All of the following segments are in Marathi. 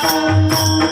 Música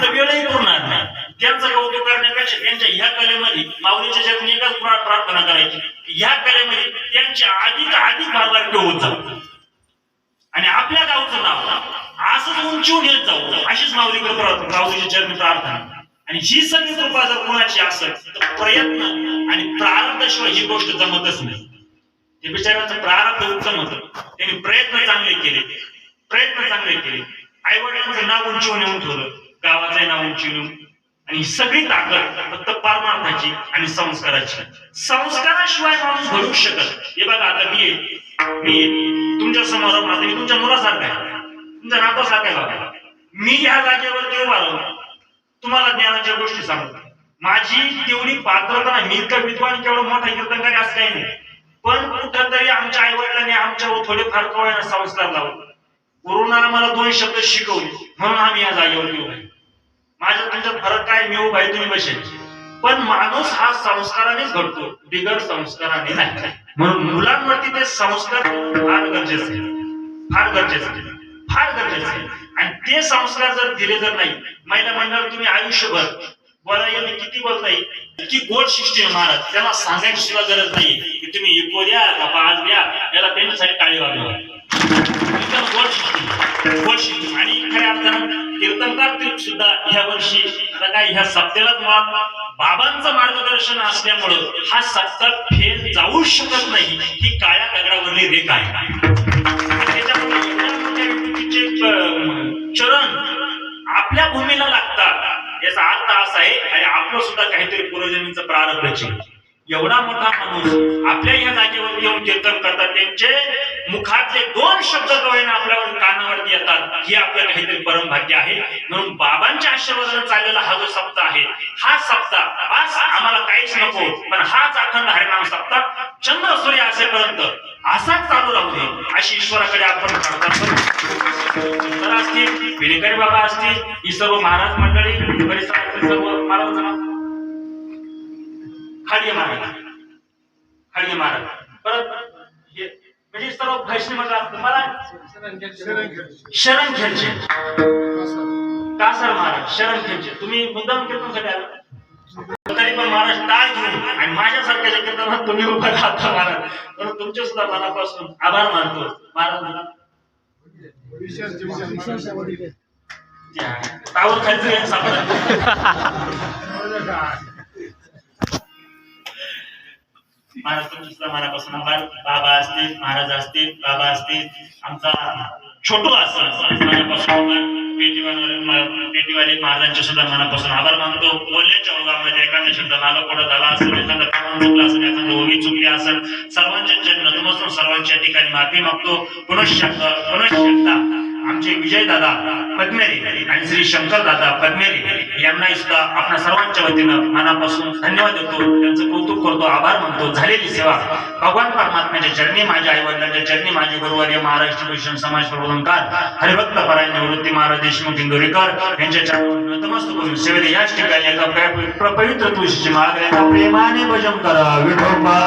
आपलं वेळही पुरणार नाही. त्यांचं कौतुक करण्यापेक्षा त्यांच्या ह्या कलेमध्ये माऊलीच्या जगून एकच प्रार्थना करायची. ह्या कलेमध्ये त्यांची अधिक अधिक बारबारकी होत जाऊ आणि आपल्या गावचं नाव असंच उंचीवर येत जाऊ अशीच माऊलीकडे प्रार्थना माऊलीच्या जन्म प्रार्थना. आणि ही सगळी कृपा जर कोणाची असेल तर प्रयत्न आणि प्रारब्धाशिवाय ही गोष्ट जमतच नाही. ते बिचाऱ्यांचं प्रारब्ध उत्तम होतं त्यांनी प्रयत्न चांगले केले. प्रयत्न चांगले केले. आई वडिलांचं नाव उंचीवर नेऊन ठेवलं. गावाचं नाव उंची आणि ही सगळी ताकद फक्त परमार्थाची आणि संस्काराची. संस्काराशिवाय माणूस घडू शकत हे बघा आता मी मी तुमच्यासमोर राहतो मी तुमच्या मुलासारखा आहे. तुमच्या नातासारखा आहे. मी या जागेवरती उभा राहून तुम्हाला ज्ञानाच्या गोष्टी सांगतो. माझी तेवढी पात्रता नाही. मी इतका विद्वान केवढा मोठा कीर्तनकारी असं काही नाही. पण कुठंतरी आमच्या आई वडिलांनी आमच्यावर थोडेफार कवळ्यानं संस्कार लावले. गुरुनं आम्हाला दोन शब्द शिकवले. म्हणून आम्ही या जागेवर उभे माझ्या तुमच्यात फरक काय मी उभा तुम्ही बसेल. पण माणूस हा संस्कारानेच घडतो. बिगर संस्काराने नाही. म्हणून मुलांवरती ते संस्कार फार गरजेचे फार गरजेचे फार गरजेचे आणि ते संस्कार जर दिले जर नाही महिला मंडळ तुम्ही आयुष्यभर बोला येईल किती बोलता येईल इतकी गोड शिष्टी महाराज. त्यांना सांगायची सुद्धा गरज नाही की तुम्ही इको द्या का पाच द्या. याला त्यांच्यासाठी टाळी वाजवा एकदम गोड शिष्टी गोड शिष्टी. आणि खऱ्या अर्थानं कीर्तनकार सुद्धा या वर्षी. आता काय ह्या सत्तेलाच मुळात बाबांचं मार्गदर्शन असल्यामुळं हा सत्ता फेल जाऊ शकत नाही ही काळ्या दगडावरली रेख आहे. त्याच्यामुळे चरण आपल्या भूमीला लागतात. याचा अर्थ असा आहे आणि आपलं सुद्धा काहीतरी पूर्वजन्मीचं प्रारंभच एवढा मोठा माणूस आपल्या या जागेवर येऊन कीर्तन करतात. त्यांचे मुखातले दोन शब्द कवयना आपल्यावर कानावरती येतात. हे आपलं काहीतरी परम भाग्य आहे. म्हणून बाबांच्या आशीर्वादाने चाललेला हा जो सप्ताह आहे हा सप्ताह आज आम्हाला काहीच नको पण हाच अखंड हरिनाम सप्ताह चंद्र सूर्य असेपर्यंत असाच चालू राहू दे अशी ईश्वराकडे आपण प्रार्थना असतील विलेकरी बाबा असतील ही सर्व महाराज मंडळी परिसरातील सर्व महाराज नाव महाराज खाडगे महाराज परत म्हणजे सर्व वैष्णव मला शरण खेळचे कासर महाराज? शरण खेळचे तुम्ही मुद्दाम कीर्तनसाठी आला. तरी पण महाराज टाळ घेऊन आणि माझ्यासारख्या कीर्तनात तुम्ही उभा राहता महाराज. म्हणून तुमचे सुद्धा मनापासून आभार मानतो. महाराज मला टावर खायचं सापडत महाराज तुमचे मनापासून बाबा असतील महाराज असतील बाबा असतील आमचा छोटू असं मनापासून पेटीवाले महाराजांच्या महाराजांचे सुद्धा मनापासून आभार मानतो. बोलण्याच्या ओघामध्ये एखादा शब्द मागं पुढे झाला असेल एखादा कामं चुकला असेल एखादं ओवी चुकली असेल सर्वांच्या जन्म नतमस्तून सर्वांच्या ठिकाणी माफी मागतो. पुनश्च पुनश्च आमचे विजय दादा पद्मेरी आणि श्री शंकर दादा पद्मेरी यांनाही सुद्धा आपल्या सर्वांच्या वतीनं मनापासून धन्यवाद देतो. त्यांचं कौतुक करतो आभार मानतो. झालेली सेवा भगवान परमात्म्याच्या चरणी माझ्या आई वडिलांच्या चरणी माझे गुरुवारी महाराष्ट्र भूषण समाज प्रबोधनकार हरिभक्त परायण निवृत्ती महाराज देशमुख इंदोरीकर यांच्या चरणावर करून सेवेला याच ठिकाणी एका पवित्र तुळशीची माळ प्रेमाने भजन करा. विठोबा